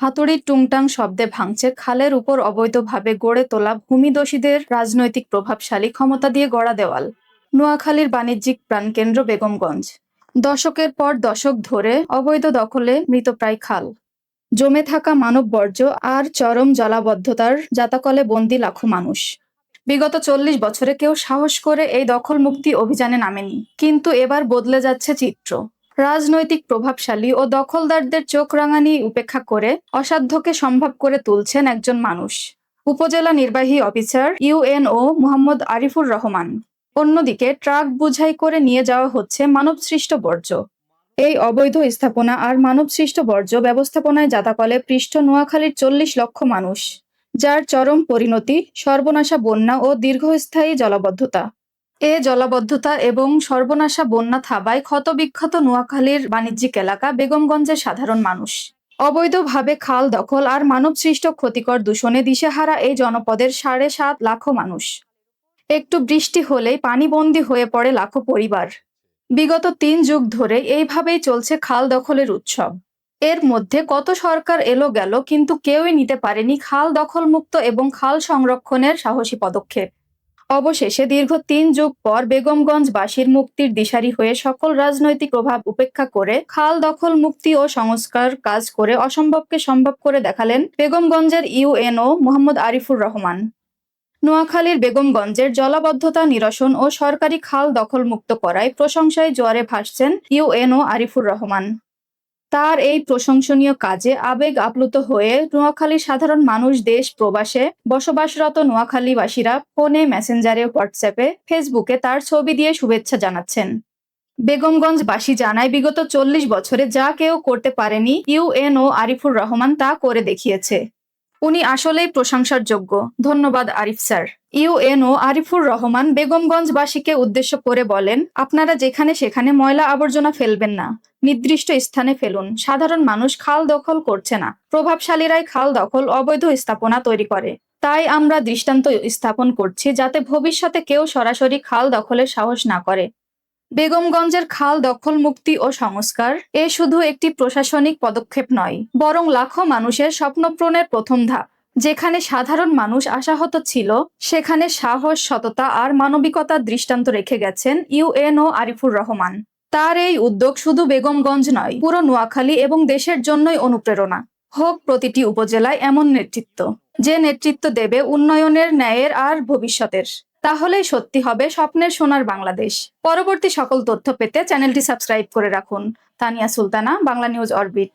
হাতুড়ির টুংটাং শব্দে ভাঙছে খালের উপর অবৈধভাবে গড়ে তোলা ভূমিদোষীদের রাজনৈতিক প্রভাবশালী ক্ষমতা দিয়ে গড়া দেওয়াল। নোয়াখালীর বাণিজ্যিক প্রাণকেন্দ্র বেগমগঞ্জ। দশকের পর দশক ধরে অবৈধ দখলে মৃতপ্রায় খাল। জমে থাকা মানব বর্জ্য আর চরম জলাবদ্ধতার জাতাকলে বন্দি লাখো মানুষ। বিগত চল্লিশ বছরে কেউ সাহস করে এই দখল মুক্তি অভিযানে নামেনি, কিন্তু এবার বদলে যাচ্ছে চিত্র। রাজনৈতিক প্রভাবশালী ও দখলদারদের চোখ রাঙানি উপেক্ষা করে অসাধ্যকে সম্ভব করে তুলছেন একজন মানুষ। উপজেলা নির্বাহী অফিসার ইউএনও মোহাম্মদ আরিফুর রহমান। অন্যদিকে ট্রাক বুঝাই করে নিয়ে যাওয়া হচ্ছে মানবসৃষ্ট বর্জ্য। এই অবৈধ স্থাপনা আর মানবসৃষ্ট বর্জ্য ব্যবস্থাপনায় জাতাকলে পৃষ্ঠ নোয়াখালীর চল্লিশ লক্ষ মানুষ, যার চরম পরিণতি, সর্বনাশা বন্যা ও দীর্ঘস্থায়ী জলাবদ্ধতা। এ জলাবদ্ধতা এবং সর্বনাশা বন্যা থাবায় ক্ষতবিক্ষত নোয়াখালীর বাণিজ্যিক এলাকা বেগমগঞ্জের সাধারণ মানুষ। অবৈধভাবে খাল দখল আর মানবসৃষ্ট ক্ষতিকর দূষণে দিশেহারা এই জনপদের সাড়ে সাত লাখ মানুষ। একটু বৃষ্টি হলেই পানিবন্দী হয়ে পড়ে লাখো পরিবার। বিগত তিন যুগ ধরে এইভাবেই চলছে খাল দখলের উৎসব। এর মধ্যে কত সরকার এলো গেল কিন্তু কেউই নিতে পারেনি খাল দখলমুক্ত এবং খাল সংরক্ষণের সাহসী পদক্ষেপ। অবশেষে দীর্ঘ তিন যুগ পর বেগমগঞ্জবাসীর মুক্তির দিশারি হয়ে সকল রাজনৈতিক প্রভাব উপেক্ষা করে খাল দখল, মুক্তি ও সংস্কার কাজ করে অসম্ভবকে সম্ভব করে দেখালেন বেগমগঞ্জের ইউএনও মোহাম্মদ আরিফুর রহমান। নোয়াখালীর বেগমগঞ্জের জলাবদ্ধতা নিরসন ও সরকারি খাল দখলমুক্ত করায় প্রশংসায় জোয়ারে ভাসছেন ইউএনও আরিফুর রহমান। তার এই প্রশংসনীয় কাজে আবেগ আপ্লুত হয়ে নোয়াখালীর সাধারণ মানুষ, দেশ, প্রবাসে বসবাসরত নোয়াখালীবাসীরা ফোনে মেসেঞ্জারে, হোয়াটসঅ্যাপে, ফেসবুকে তার ছবি দিয়ে শুভেচ্ছা জানাচ্ছেন। বেগমগঞ্জবাসী জানায়, বিগত চল্লিশ বছরে যা কেউ করতে পারেনি ইউএনও আরিফুর রহমান তা করে দেখিয়েছে। উনি আসলেই প্রশংসার যোগ্য। ধন্যবাদ আরিফ স্যার। ইউএনও আরিফুর রহমান বেগমগঞ্জবাসীকে উদ্দেশ্য করে বলেন, আপনারা যেখানে সেখানে ময়লা আবর্জনা ফেলবেন না। নির্দিষ্ট স্থানে ফেলুন। সাধারণ মানুষ খাল দখল করছে না। প্রভাবশালীরাই খাল দখল, অবৈধ স্থাপনা তৈরি করে। তাই আমরা দৃষ্টান্ত স্থাপন করছি যাতে ভবিষ্যতে কেউ সরাসরি খাল দখলের সাহস না করে। বেগমগঞ্জের খাল দখল মুক্তি ও সংস্কার এ শুধু একটি প্রশাসনিক পদক্ষেপ নয়, বরং লাখো মানুষের স্বপ্নপ্রণের প্রথম ধাপ। যেখানে সাধারণ মানুষ আশাহত ছিল, সেখানে সাহস, সততা আর মানবিকতার দৃষ্টান্ত রেখে গেছেন ইউএনও আরিফুর রহমান। তার এই উদ্যোগ শুধু বেগমগঞ্জ নয়, পুরো নোয়াখালী এবং দেশের জন্যই অনুপ্রেরণা। হোক প্রতিটি উপজেলায় এমন নেতৃত্ব, যে নেতৃত্ব দেবে উন্নয়নের, ন্যায়ের আর ভবিষ্যতের। তাহলেই সত্যি হবে স্বপ্নের সোনার বাংলাদেশ। পরবর্তী সকল তথ্য পেতে চ্যানেলটি সাবস্ক্রাইব করে রাখুন। Tania Sultana, Bangla news orbit.